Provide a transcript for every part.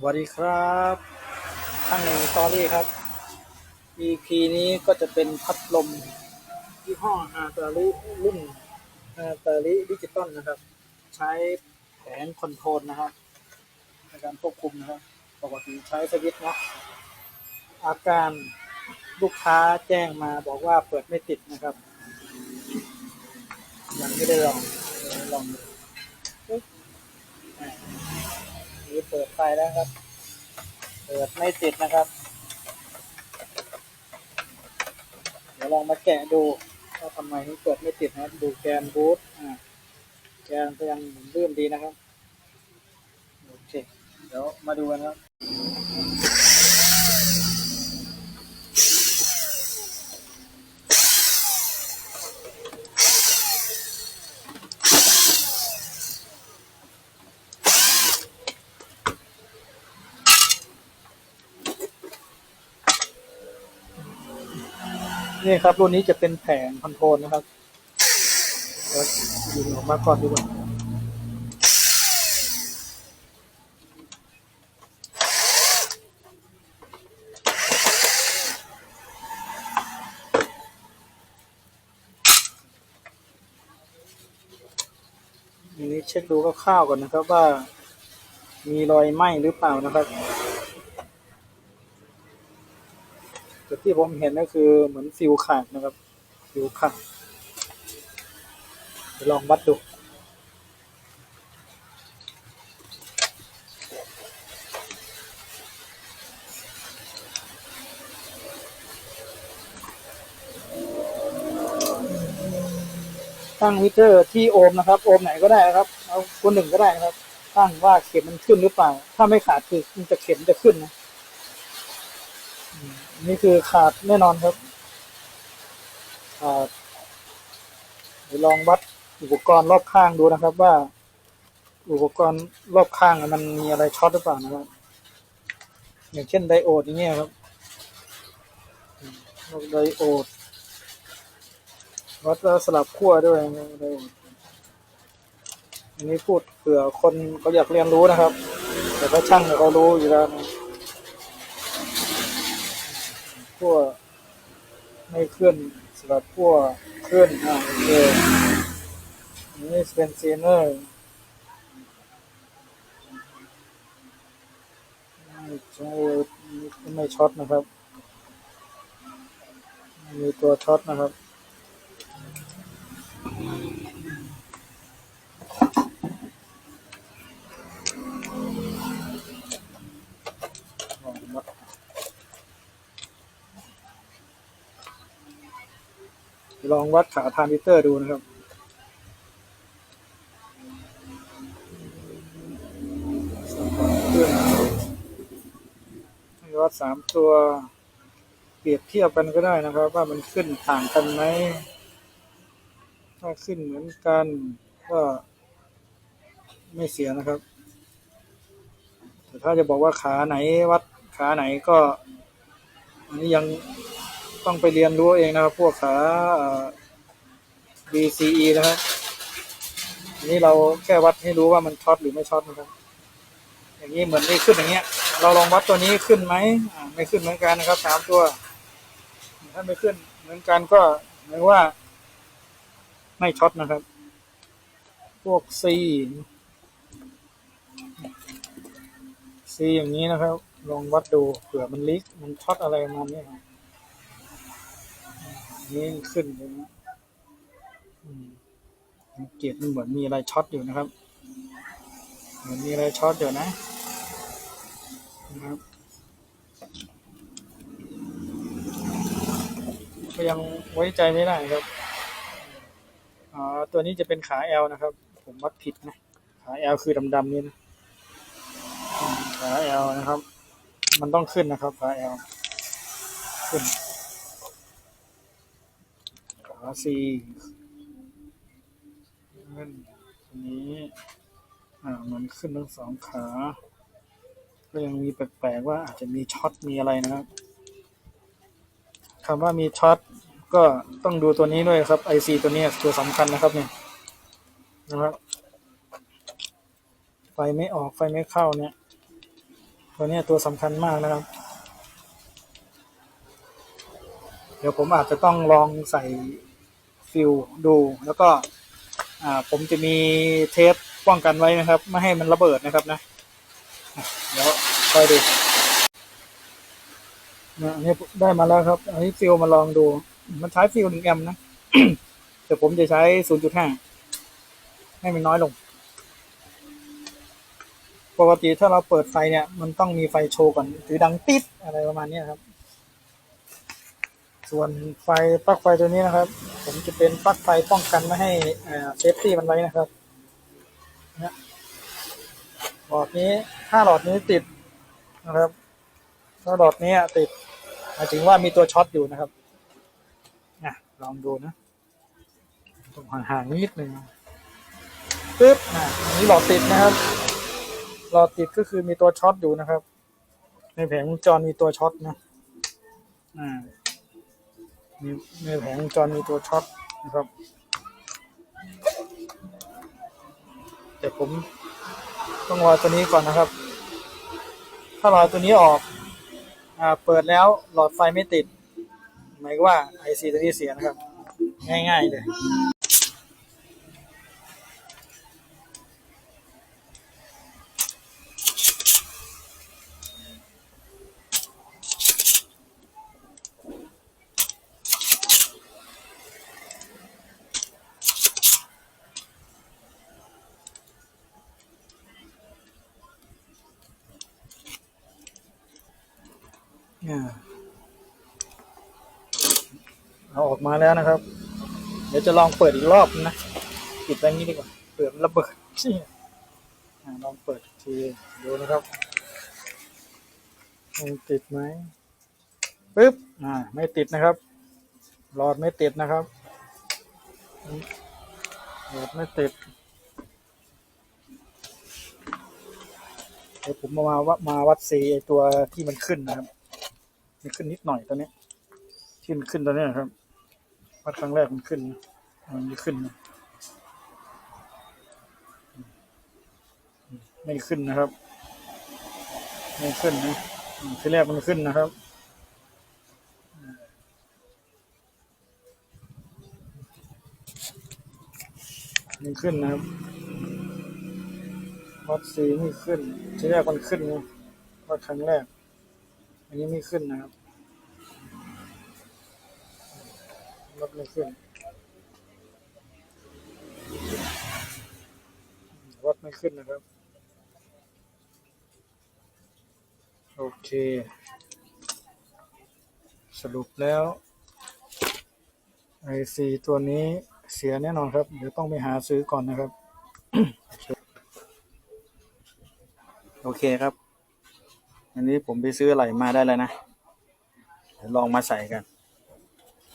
สวัสดีครับท่านหนึ่งสตอรี่ครับ EP นี้ก็จะเป็นพัดลมยี่ห้ออาตาลิรุ่นอาตาลิดิจิตอลนะครับ ใช้แผงคอนโทรลนะครับในการควบคุมนะครับ ปกติใช้สวิตช์เนาะอาการลูกค้าแจ้งมาบอกว่าเปิดไม่ติดนะครับ ยังไม่ได้ลองลองดูปึ๊บอ่า นี่เปิดไฟแล้วครับ เปิดไม่ติดนะครับ เดี๋ยวลองมาแกะดูว่าทำไมถึงเปิดไม่ติดนะครับ ดูแกนบูทอ่าแกนก็ยังลื่นดีนะครับ โอเค เดี๋ยวมาดูกันครับ นี่ครับรุ่นนี้จะเป็นแผงคอนโทรลนะครับเดี๋ยวยิงออกมาก่อนดีกว่าอันนี้เช็คดูคร่าวๆก่อนนะครับว่ามีรอยไหม้หรือเปล่านะครับ แต่ ที่ผมเห็นก็คือเหมือนฟิวขาดนะครับฟิวขาดลองวัดดูตั้งมิเตอร์ที่โอห์มนะครับโอห์มไหนก็ได้นะครับเอาตัวหนึ่งก็ได้นะครับ ตั้งว่าเข็มมันขึ้นหรือเปล่า ถ้าไม่ขาดคือมันจะเข็มจะขึ้นนะ นี่คือขาดแน่นอนครับขาดลองวัดอุปกรณ์รอบข้างดูนะครับ ว่า อุปกรณ์รอบข้างมันมีอะไรช็อตหรือเปล่านะครับ อย่างเช่นไดโอดอย่างเงี้ยครับไดโอดวัดแล้วสลับขั้วด้วยนะไดโอดอันนี้พูดเผื่อคนเขาอยากเรียนรู้นะครับ แต่ถ้าช่างเขารู้อยู่แล้วนะ ขั้วไม่เคลื่อนสลับขั้วขึ้นอ่าโอเคอันนี่เป็นซีเนอร์ใช่ไม่ช็อตนะครับ มีตัวช็อตนะครับ ลองวัด ลองวัดขาทานซิสเตอร์ดูนะครับ วัดสามตัวเปรียบเทียบกันก็ได้นะครับ ว่ามันขึ้นต่างกันไหมถ้าขึ้นเหมือนกันก็ไม่เสียนะครับ แต่ถ้าจะบอกว่าขาไหนวัดขาไหนก็ อันนี้ยัง ต้องไปเรียนรู้เองนะครับ พวกขา BCE นะครับนนี้เราแค่วัดให้รู้ว่ามันช็อตหรือไม่ช็อตนะครับ อย่างนี้เหมือนไม่ขึ้นอย่างเงี้ย เราลองวัดตัวนี้ขึ้นไหมไม่ขึ้นเหมือนกันนะครับสามตัว ถ้าไม่ขึ้นเหมือนกันก็หมายว่า ไม่ช็อตนะครับ พวก C C อย่างนี้นะครับ ลองวัดดูเผื่อมันลิกมันช็อตอะไรประมาณนี้ครับ นี่ขึ้นเลยนะอืมสังเกตมันเหมือนมีอะไรช็อตอยู่นะครับ เหมือนมีอะไรช็อตอยู่นะนะครับ ก็ยังไว้ใจไม่ได้ครับอ๋อตัวนี้จะเป็นขา L นะครับ ผมวัดผิดนะ ขา L คือดำๆนี่นะ ขา L นะครับ มันต้องขึ้นนะครับ ขา L ขึ้นา C ขึ้นอันนี้อ่ามันขึ้นทั้งสองขา ก็ยังมีแปลกๆว่าอาจจะมีช็อตมีอะไรนะครับคำว่ามีช็อตก็ต้องดูตัวนี้ด้วยครับ IC ตัวนี้ตัวสำคัญนะครับเนี่ยนะครับไฟไม่ออกไฟไม่เข้าเนี่ย ตัวเนี้ยตัวสำคัญมากนะครับ เดี๋ยวผมอาจจะต้องลองใส่ ฟิลดู แล้วก็ผมจะมีเทปป้องกันไว้นะครับ ไม่ให้มันระเบิดนะครับนะเดี๋ยวคอยดูนะอันนี้ได้มาแล้วครับอันนี้ฟิลมาลองดู มันใช้ฟิลหนึ่งแอมป์นะแต่ผมจะใช้ศูนย์จุดห้าให้มันน้อยลง ปกติถ้าเราเปิดไฟเนี่ย มันต้องมีไฟโชว์ก่อนหรือดังติดอะไรประมาณนี้ครับ ส่วนไฟปลั๊กไฟตัวนี้นะครับ ผมจะเป็นปลั๊กไฟป้องกันไม่ให้เซฟตี้มันไว้นะครับนี่ยหลอดนี้ถ้าหลอดนี้ติดนะครับถ้าหลอดนี้ติดหมายถึงว่ามีตัวช็อตอยู่นะครับนะลองดูนะต้องห่างๆนิดหนึ่งปึ๊บอะอันนี้หลอดติดนะครับ หลอดติดก็คือมีตัวช็อตอยู่นะครับ ในแผงวงจรมีตัวช็อตนะอ่า มีในแผงวงจรมีตัวช็อตนะครับ แต่ผมต้องรอตัวนี้ก่อนนะครับ ถ้ารอตัวนี้ออกอ่าเปิดแล้วหลอดไฟไม่ติด หมายว่าไอซีตัวนี้เสียนะครับ ง่ายๆเลย เอาออกมาแล้วนะครับ เดี๋ยวจะลองเปิดอีกรอบนะปิดไว้งี้ดีกว่าเปิดระเบิดลองเปิดทีดูนะครับมันติดไหมปึ๊บอ่า ไม่ติดนะครับ หลอดไม่ติดนะครับหลอดไม่ติดเดี๋ยวผมมาว่ามาวัดซีไอตัวที่มันขึ้นนะครับ มันขึ้นนิดหน่อยตัวเนี้ที่มันขึ้นตัวเนี้ครับวัดครั้งแรกมันขึ้นมันไม่ขึ้นไม่ขึ้นนะครับ ไม่ขึ้นนะที่แรกมันขึ้นนะครับไม่ขึ้นนะครับวัดสีไม่ขึ้นที่แรกมันขึ้นนะวัดครั้งแรก อันนี้ไม่ขึ้นนะครับวัดไม่ขึ้นวัดไม่ขึ้นนะครับ โอเค สรุปแล้วไอซีตัวนี้เสียแน่นอนครับ เดี๋ยวต้องไปหาซื้อก่อนนะครับ โอเคครับ อันนี้ผมไปซื้ออะไรมาได้แล้วนะเดี๋ยวลองมาใส่กัน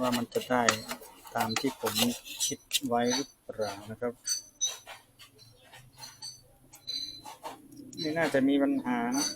ว่ามันจะได้ตามที่ผมคิดไว้หรือเปล่านะครับไม่น่าจะมีปัญหานะ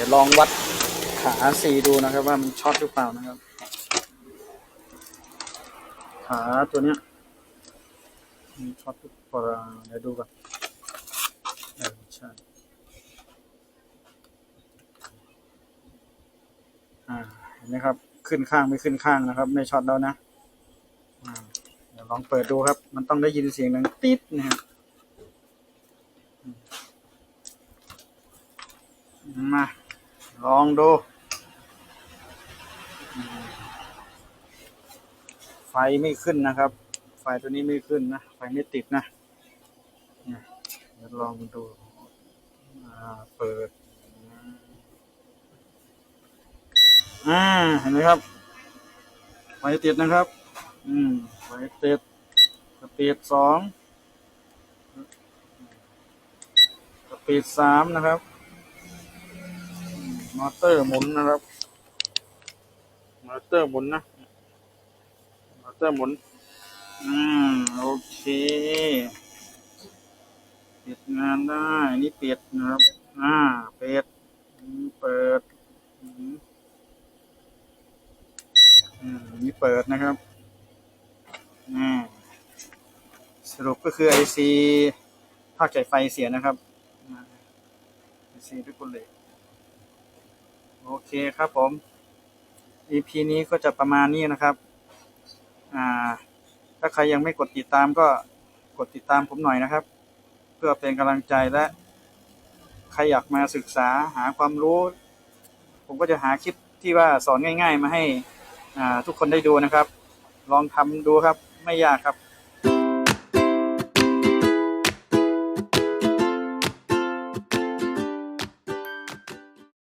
ดี๋ยวลองวัดขาสีดูนะครับ ว่ามันช็อตหรือเปล่านะครับ ขาตัวเนี้ยมันช็อตหรือเปล่าเดี๋ยวดูก่อนเออใช่อ่าเห็นไหมครับขึ้นข้างไม่ขึ้นข้างนะครับ ไม่ช็อตแล้วนะเดี๋ยวลองเปิดดูครับ มันต้องได้ยินเสียงดังติ๊ดนะครับ องดู ไฟไม่ขึ้นนะครับ ไฟตัวนี้ไม่ขึ้นนะ ไฟไม่ติดนะเดี๋ยวลองดูเปิด อ่า เห็นไหมครับ ไฟติดนะครับ อืม ไฟติดสปีดสองสปีดสามนะครับ มอเตอร์หมุนนะครับมอเตอร์หมุนนะมอเตอร์หมุนอืมโอเคปิดงานได้นี่ปิดนะครับ อ่าเปิดเปิดอืมนี่เปิดนะครับอ่าสรุปก็คือ IC ภาคจ่ายไฟเสียนะครับไอ่า IC ด้วยกุลเล็ก โอเคครับผม EP นี้ก็จะประมาณนี้นะครับ อ่า ถ้าใครยังไม่กดติดตามก็กดติดตามผมหน่อยนะครับ เพื่อเป็นกำลังใจและ ใครอยากมาศึกษาหาความรู้ ผมก็จะหาคลิปที่ว่าสอนง่าย ๆ มาให้ทุกคนได้ดูนะครับ ลองทำดูครับไม่ยากครับ